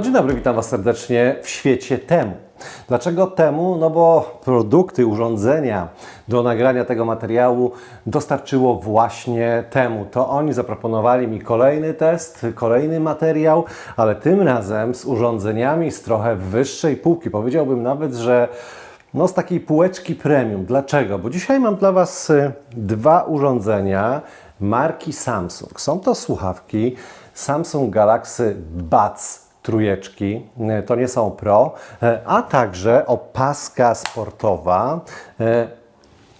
No dzień dobry, witam Was serdecznie w świecie temu. Dlaczego temu? No bo produkty, urządzenia do nagrania tego materiału dostarczyło właśnie temu. To oni zaproponowali mi kolejny test, kolejny materiał, ale tym razem z urządzeniami z trochę wyższej półki. Powiedziałbym nawet, że no z takiej półeczki premium. Dlaczego? Bo dzisiaj mam dla Was y, dwa urządzenia marki Samsung. Są to słuchawki Samsung Galaxy Buds trójeczki, y, to nie są Pro, y, a także opaska sportowa y,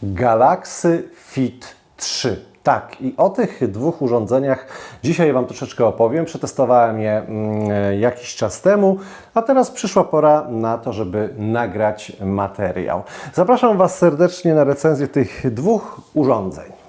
Galaxy Fit 3. Tak, i o tych dwóch urządzeniach dzisiaj Wam troszeczkę opowiem. Przetestowałem je mm, jakiś czas temu, a teraz przyszła pora na to, żeby nagrać materiał. Zapraszam Was serdecznie na recenzję tych dwóch urządzeń.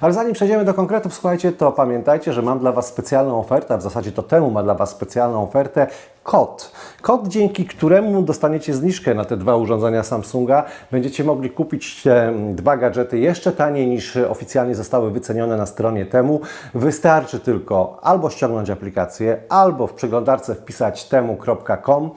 Ale zanim przejdziemy do konkretów, słuchajcie, to pamiętajcie, że mam dla Was specjalną ofertę, w zasadzie to temu ma dla Was specjalną ofertę kod. Kod, dzięki któremu dostaniecie zniżkę na te dwa urządzenia Samsunga. Będziecie mogli kupić te dwa gadżety jeszcze taniej niż oficjalnie zostały wycenione na stronie temu. Wystarczy tylko albo ściągnąć aplikację, albo w przeglądarce wpisać temu.com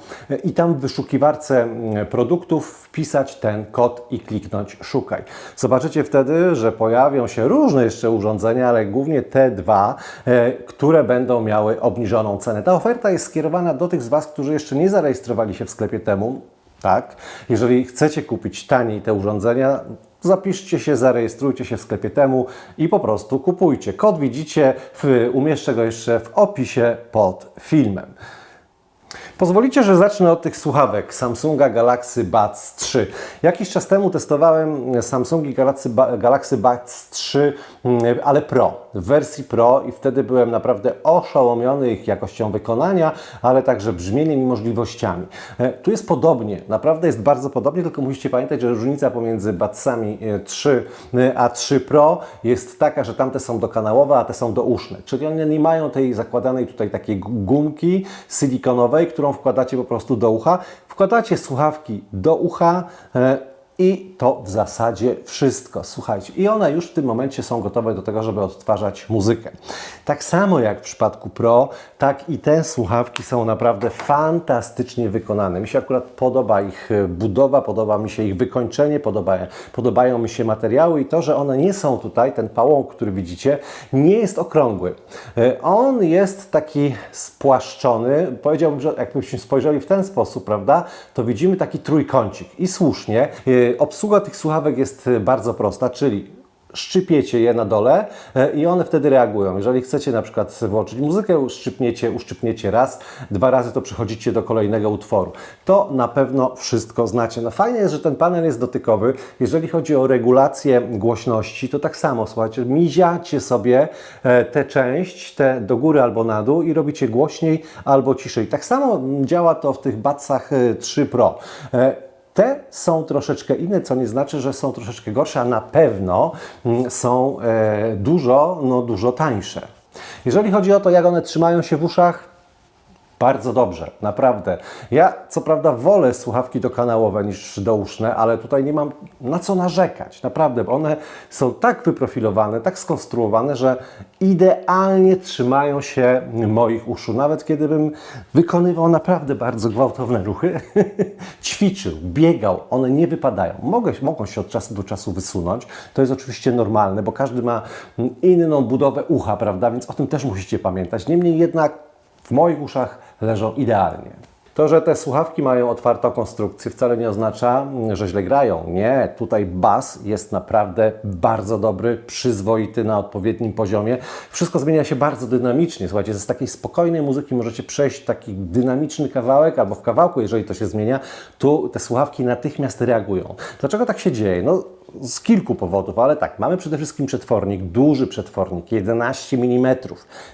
i tam w wyszukiwarce produktów wpisać ten kod i kliknąć szukaj. Zobaczycie wtedy, że pojawią się różne jeszcze urządzenia, ale głównie te dwa, e, które będą miały obniżoną cenę. Ta oferta jest skierowana do tych z Was, którzy jeszcze nie zarejestrowali się w sklepie temu. Tak, jeżeli chcecie kupić taniej te urządzenia, zapiszcie się, zarejestrujcie się w sklepie temu i po prostu kupujcie. Kod widzicie, w, umieszczę go jeszcze w opisie pod filmem. Pozwolicie, że zacznę od tych słuchawek Samsunga Galaxy Buds 3. Jakiś czas temu testowałem Samsungi Galaxy, Galaxy Buds 3, mm, ale Pro, w wersji Pro i wtedy byłem naprawdę oszołomiony ich jakością wykonania, ale także brzmieniem i możliwościami. E, Tu jest podobnie, naprawdę jest bardzo podobnie, tylko musicie pamiętać, że różnica pomiędzy Budsami e, 3 e, a 3 Pro jest taka, że tamte są dokanałowe, a te są douszne. Czyli one nie mają tej zakładanej tutaj takiej gu- gumki silikonowej, którą wkładacie po prostu do ucha. Wkładacie słuchawki do ucha e, i to w zasadzie wszystko. Słuchajcie, i one już w tym momencie są gotowe do tego, żeby odtwarzać muzykę. Tak samo jak w przypadku Pro, tak i te słuchawki są naprawdę fantastycznie wykonane. Mi się akurat podoba ich e, budowa, podoba mi się ich wykończenie, podoba, podobają mi się materiały i to, że one nie są tutaj, ten pałąk, który widzicie, nie jest okrągły. E, On jest taki spłaszczony. Powiedziałbym, że jakbyśmy spojrzeli w ten sposób, prawda, to widzimy taki trójkącik. I słusznie. Obsługa tych słuchawek jest e, bardzo prosta, czyli szczypiecie je na dole e, i one wtedy reagują. Jeżeli chcecie na przykład włączyć muzykę, uszczypniecie, uszczypniecie raz, dwa razy to przechodzicie do kolejnego utworu. To na pewno wszystko znacie. No fajnie jest, że ten panel jest dotykowy. Jeżeli chodzi o regulację głośności, to tak samo, słuchajcie, miziacie sobie e, tę część, te do góry albo na dół i robicie głośniej albo ciszej. Tak samo działa to w tych Budsach e, 3 Pro. Te są troszeczkę inne, co nie znaczy, że są troszeczkę gorsze, a na pewno mm, są e, dużo, no dużo tańsze. Jeżeli chodzi o to, jak one trzymają się w uszach, bardzo dobrze, naprawdę. Ja co prawda wolę słuchawki dokanałowe niż douszne, ale tutaj nie mam na co narzekać. Naprawdę, bo one są tak wyprofilowane, tak skonstruowane, że idealnie trzymają się moich uszu. Nawet kiedy bym wykonywał naprawdę bardzo gwałtowne ruchy, ćwiczył, biegał, one nie wypadają. Mogę, mogą się od czasu do czasu wysunąć. To jest oczywiście normalne, bo każdy ma inną budowę ucha, prawda? Więc o tym też musicie pamiętać. Niemniej jednak w moich uszach leżą idealnie. To, że te słuchawki mają otwartą konstrukcję wcale nie oznacza, że źle grają. Nie, tutaj bas jest naprawdę bardzo dobry, przyzwoity na odpowiednim poziomie. Wszystko zmienia się bardzo dynamicznie. Słuchajcie, z takiej spokojnej muzyki możecie przejść taki dynamiczny kawałek albo w kawałku, jeżeli to się zmienia, tu te słuchawki natychmiast reagują. Dlaczego tak się dzieje? No, z kilku powodów, ale tak, mamy przede wszystkim przetwornik, duży przetwornik, 11 mm.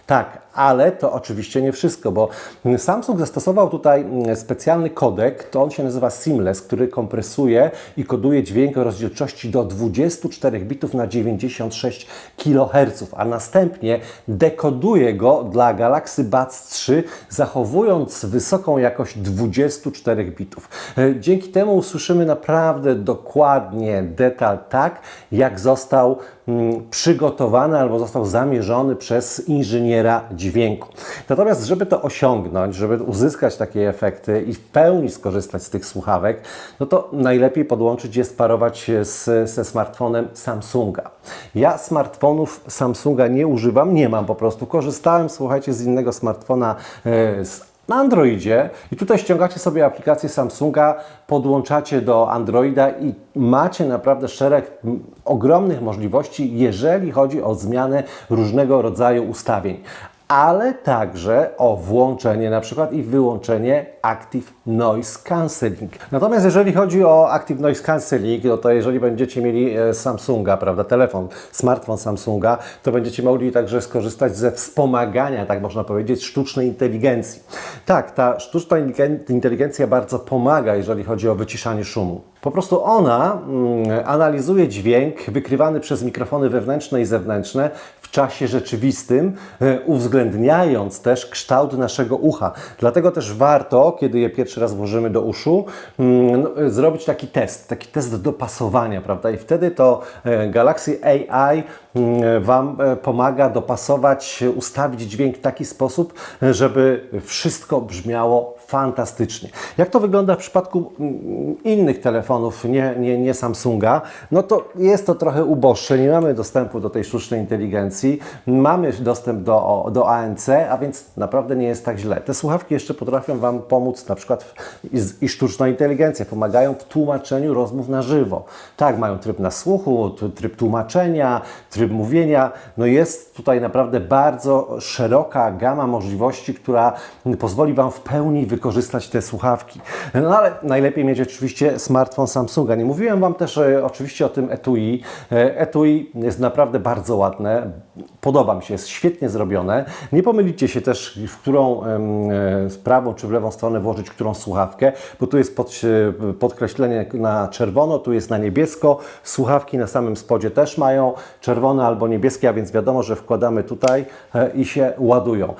Tak, ale to oczywiście nie wszystko, bo Samsung zastosował tutaj mm, specjalny kodek, to on się nazywa Seamless, który kompresuje i koduje dźwięk o rozdzielczości do 24 bitów na 96 kHz, a następnie dekoduje go dla Galaxy Buds 3, zachowując wysoką jakość 24 bitów. E, Dzięki temu usłyszymy naprawdę dokładnie, detalicznie tak, jak został mm, przygotowany albo został zamierzony przez inżyniera dźwięku. Natomiast, żeby to osiągnąć, żeby uzyskać takie efekty i w pełni skorzystać z tych słuchawek, no to najlepiej podłączyć je, sparować z, ze smartfonem Samsunga. Ja smartfonów Samsunga nie używam, nie mam po prostu. Korzystałem, słuchajcie, z innego smartfona e, z na Androidzie i tutaj ściągacie sobie aplikację Samsunga, podłączacie do Androida i macie naprawdę szereg ogromnych możliwości, jeżeli chodzi o zmianę różnego rodzaju ustawień. Ale także o włączenie na przykład i wyłączenie Active Noise Cancelling. Natomiast jeżeli chodzi o Active Noise Cancelling, no to jeżeli będziecie mieli e, Samsunga, prawda, telefon, smartfon Samsunga, to będziecie mogli także skorzystać ze wspomagania, tak można powiedzieć, sztucznej inteligencji. Tak, ta sztuczna inteligen- inteligencja bardzo pomaga, jeżeli chodzi o wyciszanie szumu. Po prostu ona mm, analizuje dźwięk wykrywany przez mikrofony wewnętrzne i zewnętrzne w czasie rzeczywistym, e, uwzględniając też kształt naszego ucha. Dlatego też warto, kiedy je pierwszy raz włożymy do uszu, mm, no, e, zrobić taki test, taki test dopasowania, prawda? I wtedy to e, Galaxy AI mm, Wam pomaga dopasować, ustawić dźwięk w taki sposób, żeby wszystko brzmiało fantastycznie. Jak to wygląda w przypadku innych telefonów, nie, nie, nie Samsunga? No to jest to trochę uboższe, nie mamy dostępu do tej sztucznej inteligencji, mamy dostęp do, do ANC, a więc naprawdę nie jest tak źle. Te słuchawki jeszcze potrafią Wam pomóc na przykład w, i, sztuczna inteligencja, pomagają w tłumaczeniu rozmów na żywo. Tak, mają tryb na słuchu, tryb tłumaczenia, tryb mówienia. No jest tutaj naprawdę bardzo szeroka gama możliwości, która pozwoli Wam w pełni wykorzystać te słuchawki. No ale najlepiej mieć oczywiście smartfon Samsunga. Nie mówiłem Wam też e, oczywiście o tym etui. E, Etui jest naprawdę bardzo ładne. Podoba mi się, jest świetnie zrobione. Nie pomylicie się też, w którą e, w prawą czy w lewą stronę włożyć którą słuchawkę, bo tu jest pod, podkreślenie na czerwono, tu jest na niebiesko. Słuchawki na samym spodzie też mają czerwone albo niebieskie, a więc wiadomo, że wkładamy tutaj i się ładują.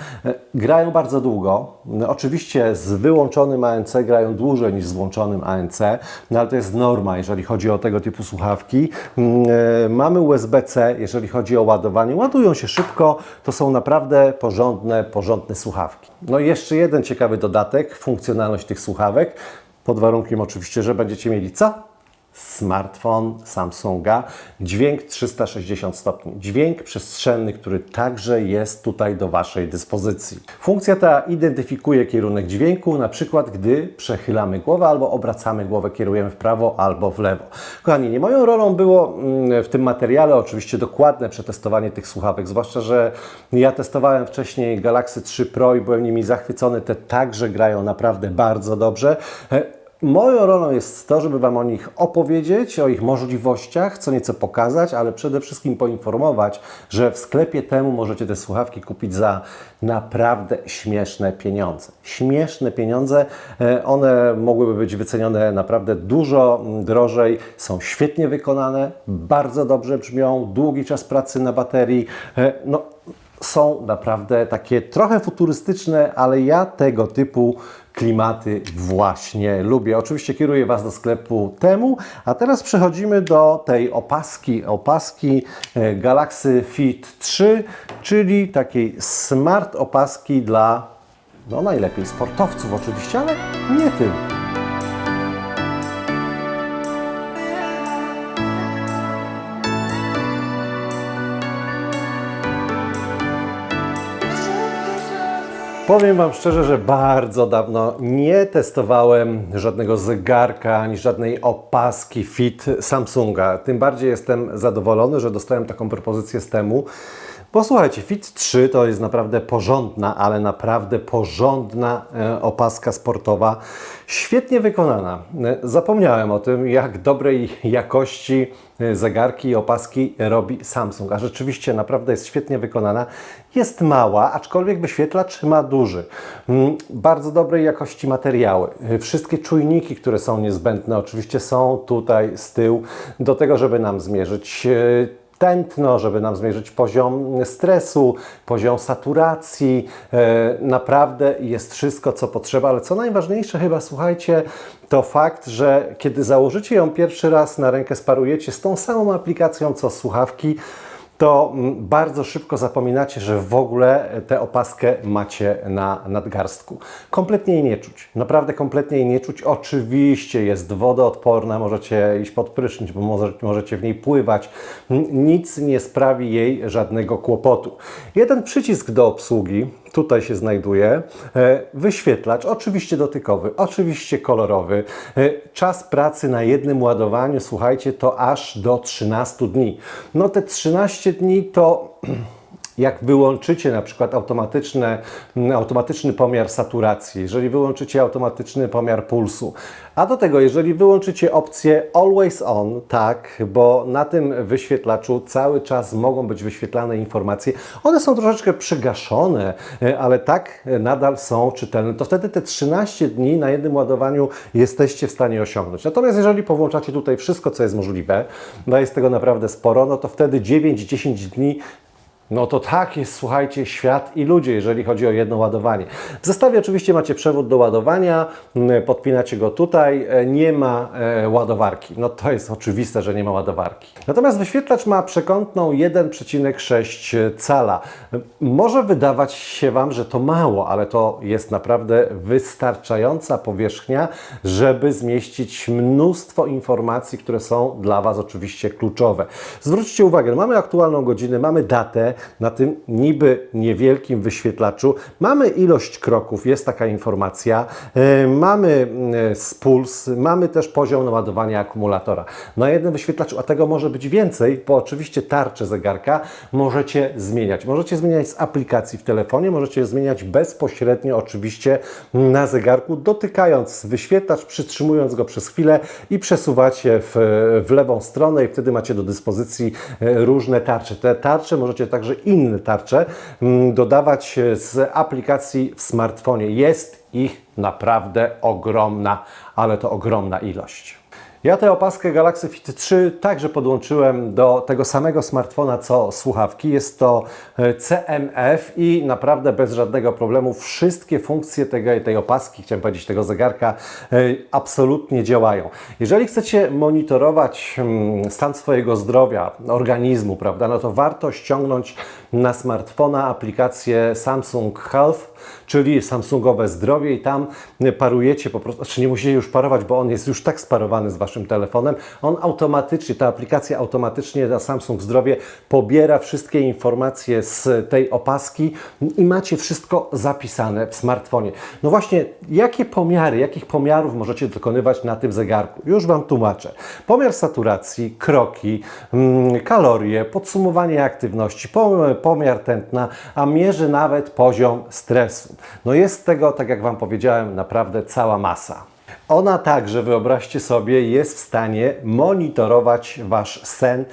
Grają bardzo długo. Oczywiście z wyłączonym ANC grają dłużej niż z włączonym ANC, no to jest norma, jeżeli chodzi o tego typu słuchawki. Mm, e, Mamy USB-C, jeżeli chodzi o ładowanie. Ładują się szybko, to są naprawdę porządne, porządne słuchawki. No i jeszcze jeden ciekawy dodatek, funkcjonalność tych słuchawek, pod warunkiem oczywiście, że będziecie mieli co? Smartfon Samsunga, dźwięk 360 stopni, dźwięk przestrzenny, który także jest tutaj do Waszej dyspozycji. Funkcja ta identyfikuje kierunek dźwięku, na przykład gdy przechylamy głowę albo obracamy głowę, kierujemy w prawo albo w lewo. Kochani, nie moją rolą było mm, w tym materiale oczywiście dokładne przetestowanie tych słuchawek, zwłaszcza, że ja testowałem wcześniej Galaxy 3 Pro i byłem nimi zachwycony, te także grają naprawdę bardzo dobrze. Moją rolą jest to, żeby Wam o nich opowiedzieć, o ich możliwościach, co nieco pokazać, ale przede wszystkim poinformować, że w sklepie temu możecie te słuchawki kupić za naprawdę śmieszne pieniądze. Śmieszne pieniądze, e, one mogłyby być wycenione naprawdę dużo mm, drożej, są świetnie wykonane, bardzo dobrze brzmią, długi czas pracy na baterii. E, No, są naprawdę takie trochę futurystyczne, ale ja tego typu klimaty właśnie lubię. Oczywiście kieruję Was do sklepu temu, a teraz przechodzimy do tej opaski, opaski e, Galaxy Fit 3, czyli takiej smart opaski dla no najlepiej sportowców oczywiście, ale nie tylko. Powiem Wam szczerze, że bardzo dawno nie testowałem żadnego zegarka ani żadnej opaski Fit Samsunga. Tym bardziej jestem zadowolony, że dostałem taką propozycję z temu. Bo słuchajcie, Fit 3 to jest naprawdę porządna, ale naprawdę porządna e, opaska sportowa. Świetnie wykonana. E, Zapomniałem o tym, jak dobrej jakości e, zegarki i opaski robi Samsung. A rzeczywiście naprawdę jest świetnie wykonana. Jest mała, aczkolwiek wyświetlacz ma duży. Mm, Bardzo dobrej jakości materiały. Wszystkie czujniki, które są niezbędne, oczywiście są tutaj z tyłu, do tego, żeby nam zmierzyć tętno, żeby nam zmierzyć poziom stresu, poziom saturacji. E, Naprawdę jest wszystko, co potrzeba, ale co najważniejsze chyba, słuchajcie, to fakt, że kiedy założycie ją pierwszy raz na rękę, sparujecie z tą samą aplikacją co słuchawki, to mm, bardzo szybko zapominacie, że w ogóle tę opaskę macie na nadgarstku. Kompletnie jej nie czuć. Naprawdę kompletnie jej nie czuć. Oczywiście jest wodoodporna, możecie iść pod prysznic, bo może, możecie w niej pływać. Nic nie sprawi jej żadnego kłopotu. Jeden przycisk do obsługi, tutaj się znajduje, e, wyświetlacz, oczywiście dotykowy, oczywiście kolorowy. E, Czas pracy na jednym ładowaniu, słuchajcie, to aż do 13 dni. No te 13 dni to jak wyłączycie na przykład automatyczne, mm, automatyczny pomiar saturacji, jeżeli wyłączycie automatyczny pomiar pulsu, a do tego jeżeli wyłączycie opcję Always On, tak, bo na tym wyświetlaczu cały czas mogą być wyświetlane informacje, one są troszeczkę przygaszone, e, ale tak e, nadal są czytelne, to wtedy te 13 dni na jednym ładowaniu jesteście w stanie osiągnąć. Natomiast jeżeli powłączacie tutaj wszystko, co jest możliwe, bo jest tego naprawdę sporo, no to wtedy 9-10 dni no to tak jest, słuchajcie, świat i ludzie, jeżeli chodzi o jedno ładowanie. W zestawie oczywiście macie przewód do ładowania, podpinacie go tutaj, e, nie ma e, ładowarki. No to jest oczywiste, że nie ma ładowarki. Natomiast wyświetlacz ma przekątną 1,6 cala. Może wydawać się Wam, że to mało, ale to jest naprawdę wystarczająca powierzchnia, żeby zmieścić mnóstwo informacji, które są dla Was oczywiście kluczowe. Zwróćcie uwagę, mamy aktualną godzinę, mamy datę na tym niby niewielkim wyświetlaczu. Mamy ilość kroków, jest taka informacja. E, Mamy e, spuls, mamy też poziom naładowania akumulatora. Na jednym wyświetlaczu, a tego może być więcej, bo oczywiście tarczę zegarka możecie zmieniać. Możecie zmieniać z aplikacji w telefonie, możecie zmieniać bezpośrednio oczywiście na zegarku, dotykając wyświetlacz, przytrzymując go przez chwilę i przesuwacie w, w lewą stronę i wtedy macie do dyspozycji e, różne tarcze. Te tarcze możecie także inne tarcze mm, dodawać z aplikacji w smartfonie. Jest ich naprawdę ogromna, ale to ogromna ilość. Ja tę opaskę Galaxy Fit 3 także podłączyłem do tego samego smartfona co słuchawki. Jest to e, CMF i naprawdę bez żadnego problemu wszystkie funkcje tego, tej opaski, chciałem powiedzieć tego zegarka, e, absolutnie działają. Jeżeli chcecie monitorować mm, stan swojego zdrowia, organizmu, prawda, no to warto ściągnąć na smartfona aplikację Samsung Health, czyli Samsungowe zdrowie i tam parujecie po prostu, znaczy nie musicie już parować, bo on jest już tak sparowany z Waszym telefonem, on automatycznie, ta aplikacja automatycznie na Samsung Zdrowie pobiera wszystkie informacje z tej opaski i macie wszystko zapisane w smartfonie. No właśnie, jakie pomiary, jakich pomiarów możecie dokonywać na tym zegarku? Już Wam tłumaczę. Pomiar saturacji, kroki, mm, kalorie, podsumowanie aktywności, po- pomiar tętna, a mierzy nawet poziom stresu. No jest tego, tak jak Wam powiedziałem, naprawdę cała masa. Ona także, wyobraźcie sobie, jest w stanie monitorować Wasz sen,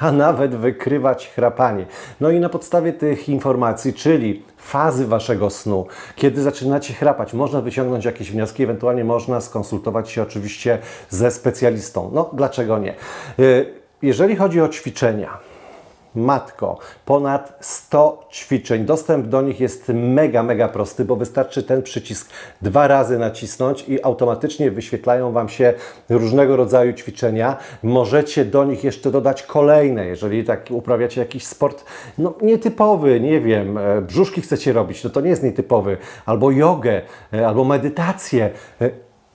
a nawet wykrywać chrapanie. No i na podstawie tych informacji, czyli fazy Waszego snu, kiedy zaczynacie chrapać, można wyciągnąć jakieś wnioski, ewentualnie można skonsultować się oczywiście ze specjalistą. No, dlaczego nie? Y, Jeżeli chodzi o ćwiczenia, Matko, ponad 100 ćwiczeń. Dostęp do nich jest mega, mega prosty, bo wystarczy ten przycisk dwa razy nacisnąć i automatycznie wyświetlają Wam się różnego rodzaju ćwiczenia. Możecie do nich jeszcze dodać kolejne, jeżeli tak uprawiacie jakiś sport no, nietypowy, nie wiem, e, brzuszki chcecie robić, no to nie jest nietypowy, albo jogę, e, albo medytację.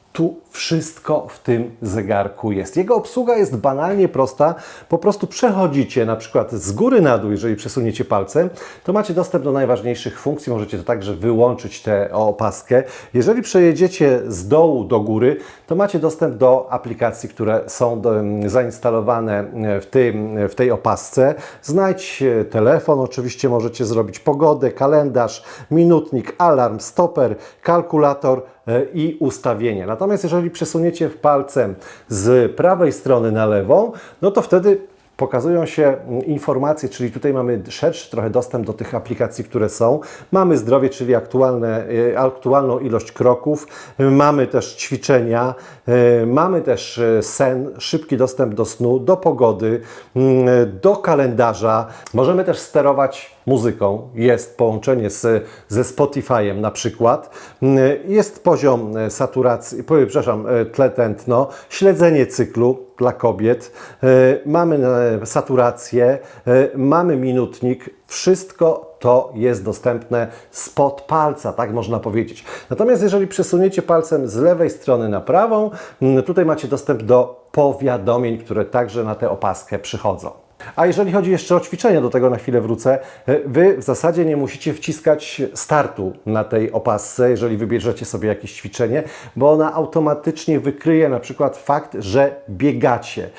E, tu wszystko w tym zegarku jest. Jego obsługa jest banalnie prosta. Po prostu przechodzicie na przykład z góry na dół, jeżeli przesuniecie palcem, to macie dostęp do najważniejszych funkcji. Możecie to także wyłączyć tę opaskę. Jeżeli przejedziecie z dołu do góry, to macie dostęp do aplikacji, które są zainstalowane w, tym, w tej opasce. Znajdź e, telefon, oczywiście możecie zrobić pogodę, kalendarz, minutnik, alarm, stoper, kalkulator e, i ustawienie. Natomiast jeżeli przesuniecie palcem z prawej strony na lewą, no to wtedy pokazują się mm, informacje, czyli tutaj mamy szerszy trochę dostęp do tych aplikacji, które są. Mamy zdrowie, czyli aktualne, e, aktualną ilość kroków, E, mamy też ćwiczenia, e, mamy też e, sen, szybki dostęp do snu, do pogody, mm, do kalendarza. Możemy też sterować muzyką. Jest połączenie z, ze Spotify'em na przykład. Mm, Jest poziom e, saturacji, po- przepraszam, e, tle tętno, śledzenie cyklu dla kobiet, e, mamy e, saturację, e, mamy minutnik. Wszystko to jest dostępne spod palca, tak można powiedzieć. Natomiast jeżeli przesuniecie palcem z lewej strony na prawą, mm, tutaj macie dostęp do powiadomień, które także na tę opaskę przychodzą. A jeżeli chodzi jeszcze o ćwiczenia, do tego na chwilę wrócę, e, Wy w zasadzie nie musicie wciskać startu na tej opasce, jeżeli wybierzecie sobie jakieś ćwiczenie, bo ona automatycznie wykryje na przykład fakt, że biegacie,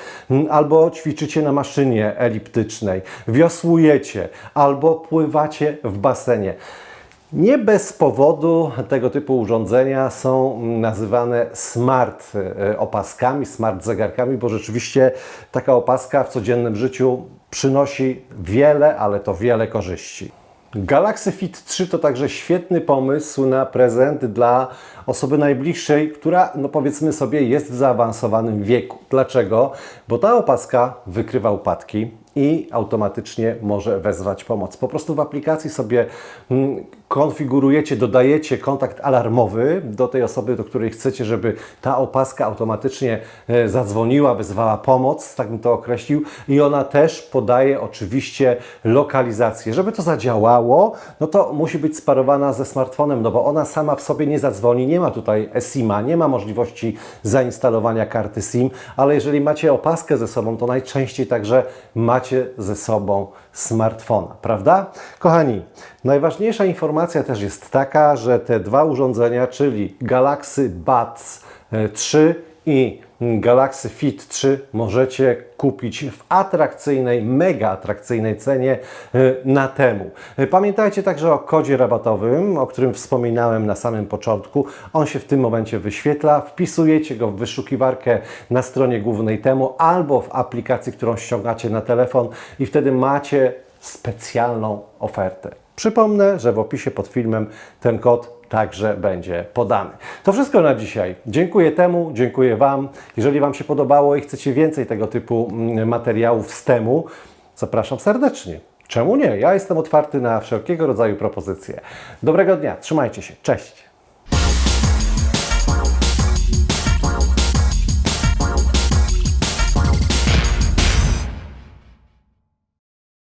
albo ćwiczycie na maszynie eliptycznej, wiosłujecie, albo pływacie w basenie. Nie bez powodu tego typu urządzenia są nazywane smart e, opaskami, smart zegarkami, bo rzeczywiście taka opaska w codziennym życiu przynosi wiele, ale to wiele korzyści. Galaxy Fit 3 to także świetny pomysł na prezent dla osoby najbliższej, która, no powiedzmy sobie, jest w zaawansowanym wieku. Dlaczego? Bo ta opaska wykrywa upadki i automatycznie może wezwać pomoc. Po prostu w aplikacji sobie mm, konfigurujecie, dodajecie kontakt alarmowy do tej osoby, do której chcecie, żeby ta opaska automatycznie e, zadzwoniła, wezwała pomoc, tak bym to określił, i ona też podaje oczywiście lokalizację. Żeby to zadziałało, no to musi być sparowana ze smartfonem, no bo ona sama w sobie nie zadzwoni, nie ma tutaj eSIM-a, nie ma możliwości zainstalowania karty SIM, ale jeżeli macie opaskę ze sobą, to najczęściej także macie ze sobą smartfona, prawda? Kochani, najważniejsza informacja też jest taka, że te dwa urządzenia, czyli Galaxy Buds e, 3 i Galaxy Fit 3 możecie kupić w atrakcyjnej, mega atrakcyjnej cenie e, na temu. E, Pamiętajcie także o kodzie rabatowym, o którym wspominałem na samym początku. On się w tym momencie wyświetla. Wpisujecie go w wyszukiwarkę na stronie głównej temu albo w aplikacji, którą ściągacie na telefon i wtedy macie specjalną ofertę. Przypomnę, że w opisie pod filmem ten kod także będzie podany. To wszystko na dzisiaj. Dziękuję temu, dziękuję Wam. Jeżeli Wam się podobało i chcecie więcej tego typu mm, materiałów z temu, zapraszam serdecznie. Czemu nie? Ja jestem otwarty na wszelkiego rodzaju propozycje. Dobrego dnia, trzymajcie się, cześć!